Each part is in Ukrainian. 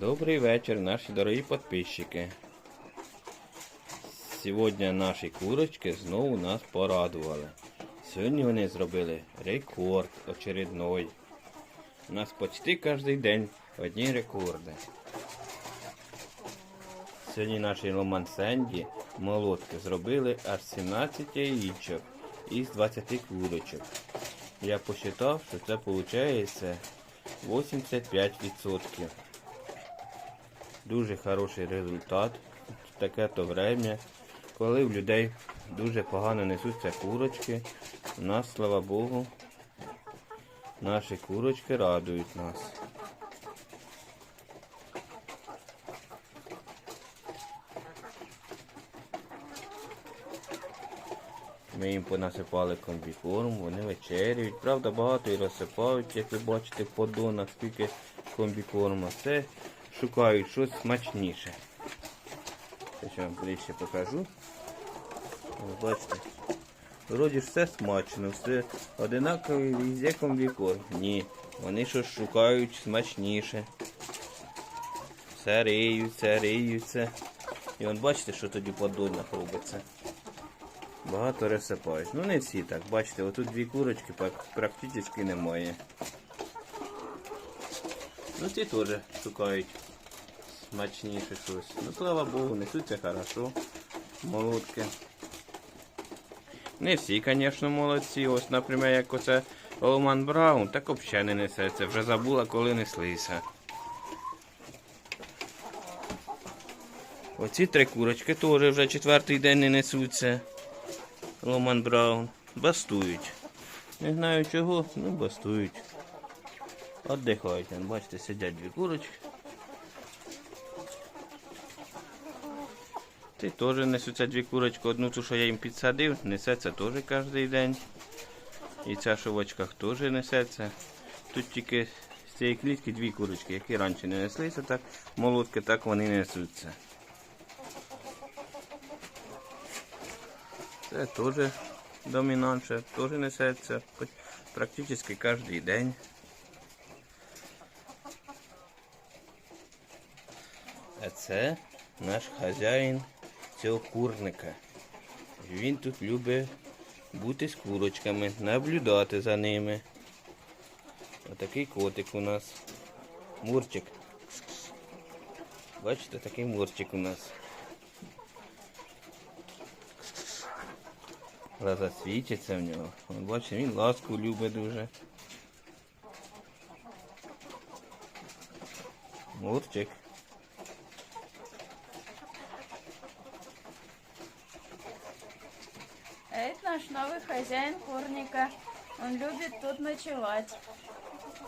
Добрий вечір, наші дорогі підписчики. Сьогодні наші курочки знову нас порадували. Сьогодні вони зробили рекорд очередной. У нас почти кожен день одні рекорди. Сьогодні наші Ломан Сенді молотки зробили аж 17 яєчок із 20 курочок. Я посчитав, що це виходить 85%. Дуже хороший результат. в Таке то время, коли в людей дуже погано несуться курочки. У нас, слава Богу, наші курочки радують нас. Ми їм понасипали комбікорм, вони вечерюють. Правда, багато і розсипають, як ви бачите, в поддонах, скільки комбікорму. Це шукають щось смачніше. Зараз я вам ближче покажу. Бачите. Вроді ж все смачно, все одинаковий везде комбікорм. Ні, вони щось шукають смачніше. Все риються, риються. І от бачите, що тоді поддонах робиться. Багато розсипають. Ну не всі так. Бачите, отут дві курочки практично немає. Ну ці теж шукають смачніше щось. Ну слава Богу, несуться хорошо. Молодки. Не всі, звісно, молодці. Ось, наприклад, як оце Олман Браун, так взагалі не несеться. Вже забула, коли неслися. Оці три курочки теж вже четвертий день не несуться. Ломан Браун. Бастують. Не знаю чого, ну бастують. Отдихають. Бачите, сидять дві курочки. Ти теж несуться дві курочки. Одну ту, що я їм підсадив, несеться теж кожен день. І ця що в очках теж несеться. Тут тільки з цієї клітки дві курочки, які раніше не неслися, так молодки, так вони несуться. Це теж домінантше, теж несеться практично кожен день. А це наш хазяїн цього курника. Він тут любить бути з курочками, наблюдати за ними. Отакий котик у нас. Мурчик. Бачите, такий мурчик у нас. Глаза світяться в нього. От бачите, він ласку любить дуже. Мурчик. Хозяин курника. Он любит тут ночевать.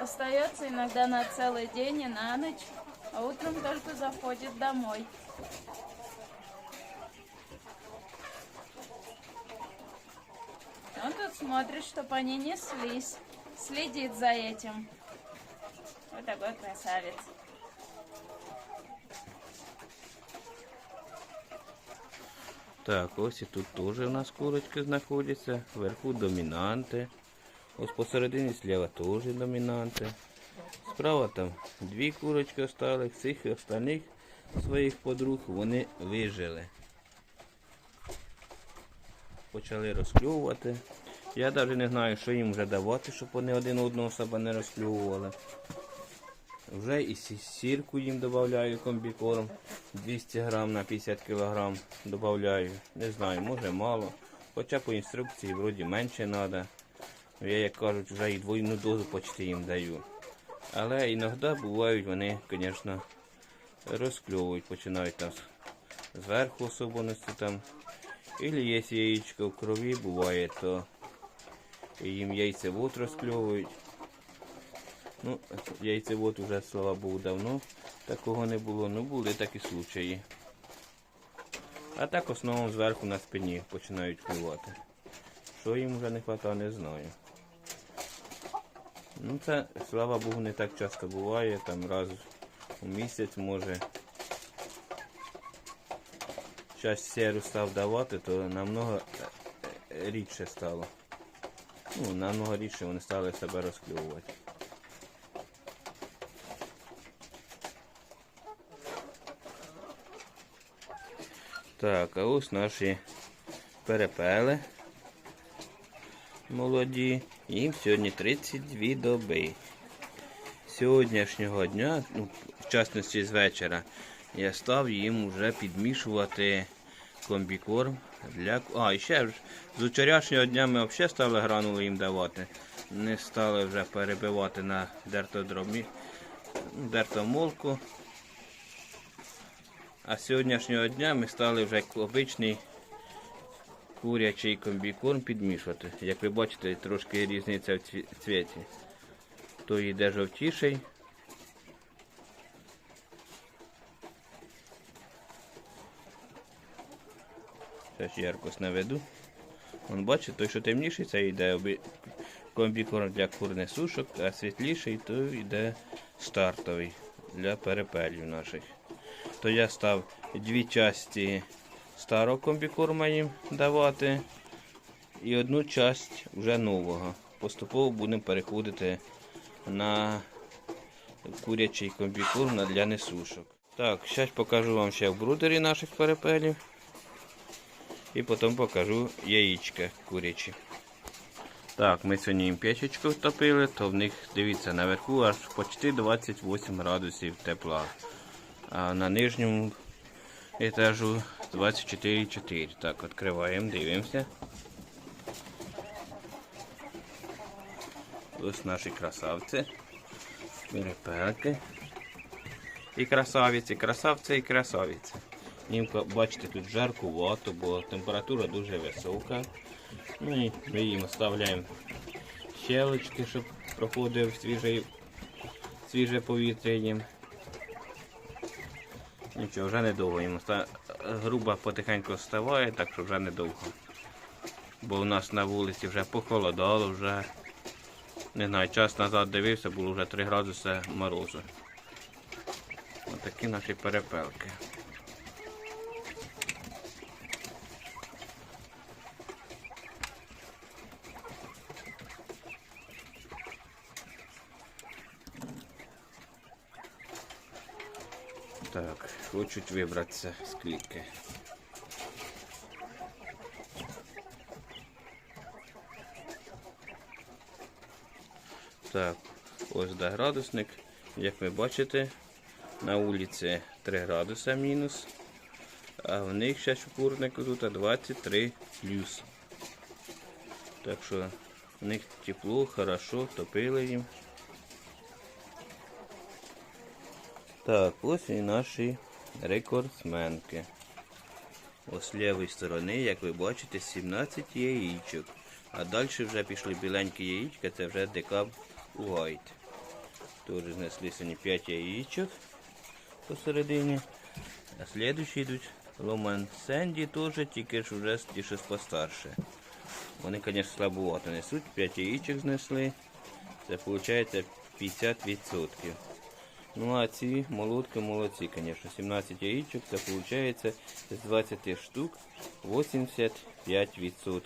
Остается иногда на целый день и на ночь, а утром только заходит домой. Он тут смотрит, чтобы они не слись. Следит за этим. Вот такой красавец. Так, ось і тут теж у нас курочки знаходяться. Вверху домінанти. Ось посередині слева теж домінанти. Справа там дві курочки остались, всіх остальних своїх подруг вони вижили. Почали розкльовувати. Я навіть не знаю, що їм вже давати, щоб вони один одного себе не розкльовували. Вже і сі- сірку їм додаю комбікорм 200 грам на 50 кг додаю. Не знаю, може мало. Хоча по інструкції вроді менше треба. Я, як кажуть, вже і двойну дозу почти їм даю. Але іноді бувають вони, звісно, розкльовують, починають там зверху особливості там. Ілі є яєчко в крові, буває, то їм яйцевод розкльовують. Ну, яйцевод уже, слава Богу, давно такого не було. Ну, були такі случаї. А так в основному зверху на спині починають клювати. Що їм вже не вистачає, не знаю. Ну це, слава Богу, не так часто буває, там раз у місяць може. Зараз серу став давати, то намного е, е, рідше стало. Ну, намного рідше вони стали себе розкльовувати. Так, а ось наші перепели молоді. Їм сьогодні 32 доби. Сьогоднішнього дня, ну, в частності з вечора, я став їм вже підмішувати комбікорм для. А, і ще з вчорашнього дня ми взагалі стали гранули їм давати. Не стали вже перебивати на дертодромі, дертомолку. А з сьогоднішнього дня ми стали вже обичний курячий комбікорм підмішувати. Як ви бачите, трошки різниця в цвіті. То йде жовтіший. Зараз яркость наведу. Вон бачите, той, що темніший, це йде комбікорм для курних сушок, а світліший то йде стартовий для перепелів наших. То я став дві часті старого комбікорма їм давати і одну часть вже нового. Поступово будемо переходити на курячий комбікорм для несушок. Так, зараз покажу вам ще в брудері наших перепелів. І потім покажу яєчка курячі. Так, ми сьогодні їм печечку втопили, то в них, дивіться, наверху аж почти 28 градусів тепла. А на нижньому етажу 24,4. Так, відкриваємо, дивимося. Ось наші красавці. Перепелки. І красавиці, красавці і красавиці. Їм, бачите, тут жаркувато, бо температура дуже висока. Ну і ми їм оставляємо щелочки, щоб проходив свіже, свіже повітря. Нічого, вже недовго. Груба потихеньку вставає, так що вже недовго. Бо у нас на вулиці вже похолодало, вже не знаю, час назад дивився, було вже 3 градуси морозу. Отакі наші перепелки. Так, хочуть вибратися з клітки. Так, ось де градусник. Як ви бачите, на вулиці 3 градуса мінус, а в них ще в курнику тут 23 плюс. Так що в них тепло, хорошо, топили їм. Так, ось і наші рекордсменки. Ось з лівої сторони, як ви бачите, 17 яєчок. А далі вже пішли біленькі яєчка, це вже декаб White. Теж знесли сьогодні 5 яєчок посередині. А слідуючі йдуть Ломан Сенді теж, тільки ж вже ті, що постарше. Вони, звісно, слабовато несуть, 5 яєчок знесли. Це виходить 50%. Ну а ці молотки молодці, звісно. 17 яєчок, це виходить з 20 штук 85%.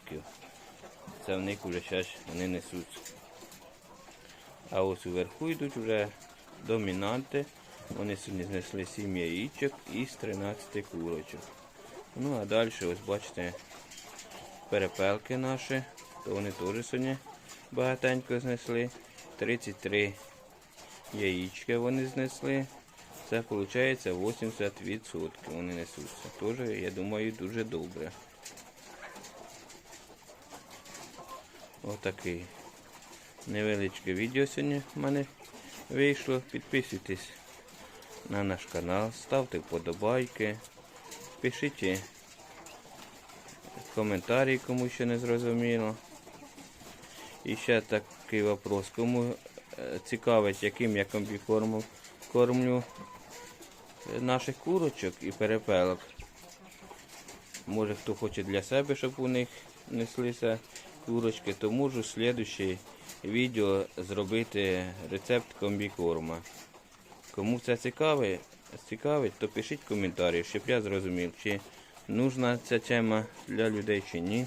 Це в них вже зараз вони несуть. А ось уверху йдуть вже домінанти. Вони сьогодні знесли 7 яєчок із 13 курочок. Ну а далі, ось бачите, перепелки наші, то вони теж сьогодні багатенько знесли. 33 яєчка вони знесли. Це виходить 80% вони несуться. Теж, я думаю, дуже добре. Отакий невеличке відео сьогодні в мене вийшло. Підписуйтесь на наш канал, ставте вподобайки, пишіть коментарі, кому ще не зрозуміло. І ще такий вопрос. Кому цікавить, яким я комбікормом кормлю е, наших курочок і перепелок. Може хто хоче для себе, щоб у них неслися курочки, то можу в відео зробити рецепт комбікорма. Кому це цікавить, цікавить, то пишіть коментарі, щоб я зрозумів, чи нужна ця тема для людей чи ні.